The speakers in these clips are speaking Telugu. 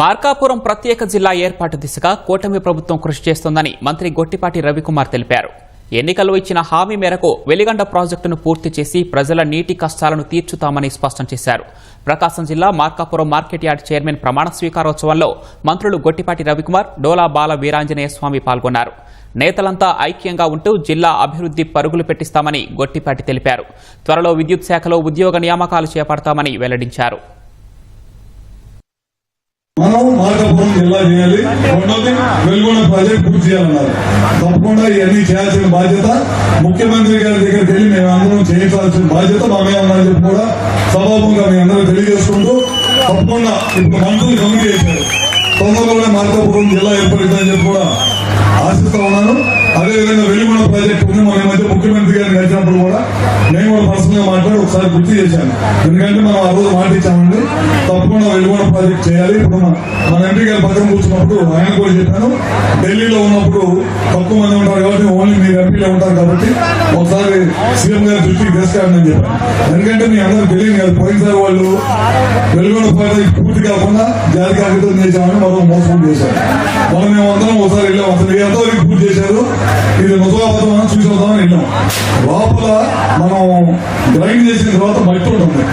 మార్కాపురం ప్రత్యేక జిల్లా ఏర్పాటు దిశగా కూటమి ప్రభుత్వం కృషి చేస్తోందని మంత్రి గొట్టిపాటి రవికుమార్ తెలిపారు. ఎన్నికల్లో ఇచ్చిన హామీ మేరకు వెలిగండ ప్రాజెక్టును పూర్తి చేసి ప్రజల నీటి కష్టాలను తీర్చుతామని స్పష్టం చేశారు. ప్రకాశం జిల్లా మార్కాపురం మార్కెట్ యార్డ్ చైర్మన్ ప్రమాణ స్వీకారోత్సవంలో మంత్రులు గొట్టిపాటి రవికుమార్ డోలా బాల వీరాంజనేయ స్వామి పాల్గొన్నారు. నేతలంతా ఐక్యంగా ఉంటూ జిల్లా అభివృద్ధి పరుగులు పెట్టిస్తామని గొట్టిపాటి తెలిపారు. త్వరలో విద్యుత్ శాఖలో ఉద్యోగ నియామకాలు చేపడతామని వెల్లడించారు. మనం మార్కాపురం జిల్లా చేయాలి. రెండోది వెలుగొండ ప్రాజెక్ట్ పూర్తి చేయాలన్నారు. తప్పకుండా ఇవన్నీ చేయాల్సిన బాధ్యత ముఖ్యమంత్రి గారి దగ్గరికి వెళ్ళి మేము అందరం చేయించాల్సిన బాధ్యత మా మీద ఉందని చెప్పి కూడా సభాముఖంగా మీ అందరూ తెలియజేసుకుంటూ తప్పకుండా ఇప్పుడు మంత్రులు కమిటీ చేశారు తొందరలోనే మార్కాపురం జిల్లా ఏర్పడుతుందని చెప్పి కూడా ఆశిస్తా ఉన్నాను. అదేవిధంగా వెలుగొండ ప్రాజెక్ట్ ఉంది. మన మధ్య ముఖ్యమంత్రి గారిని కలిసినప్పుడు కూడా నేను కూడా పర్సనల్గా మాట్లాడి ఒకసారి గుర్తు చేశాను. ఎందుకంటే మనం ఆ రోజు మాట ఇచ్చామండి. తప్పకుండా వెలుగొండ ప్రాజెక్ట్ చేయాలి. ఇప్పుడు మన ఎంపీ గారి పక్కన కూర్చున్నప్పుడు ఆయన కూడా చెప్పాను. ఢిల్లీలో ఉన్నప్పుడు తక్కువ మంది ఉంటారు కాబట్టి ఓన్లీ మీరు ఎంపీలో ఉంటారు కాబట్టి ఒకసారి సీఎం గారి దృష్టికి తీసుకెళ్ళండి చెప్పాను. ఎందుకంటే మీ అందరూ తెలియదు కదా పోయినసారి వాళ్ళు వెలుగొండ ప్రాజెక్ట్ పూర్తి కాకుండా జాతి కాగితం చేశామని మనం మోసం చేశారు. మనం మేము అందరం ఒకసారి వెళ్ళాం. అసలు ఎంతవరకు పూర్తి చేశారు? ఇది ముసలాబాదం అని చూసి వద్దామని వెళ్ళాం. లోపల మనం గ్రైండ్ చేసిన తర్వాత మట్టి ఉంటుంది.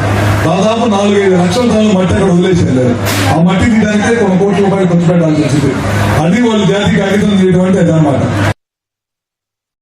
దాదాపు నాలుగైదు లక్షల తాను మట్టి అక్కడ వదిలేసేయలేదు ఆ మట్టి తీయడానికే కొన్ని కోట్ల రూపాయలు ఖర్చు పెట్టాల్సి వచ్చింది. అది వాళ్ళు జాతి కాగితం చేయడం అంటే అదనమాట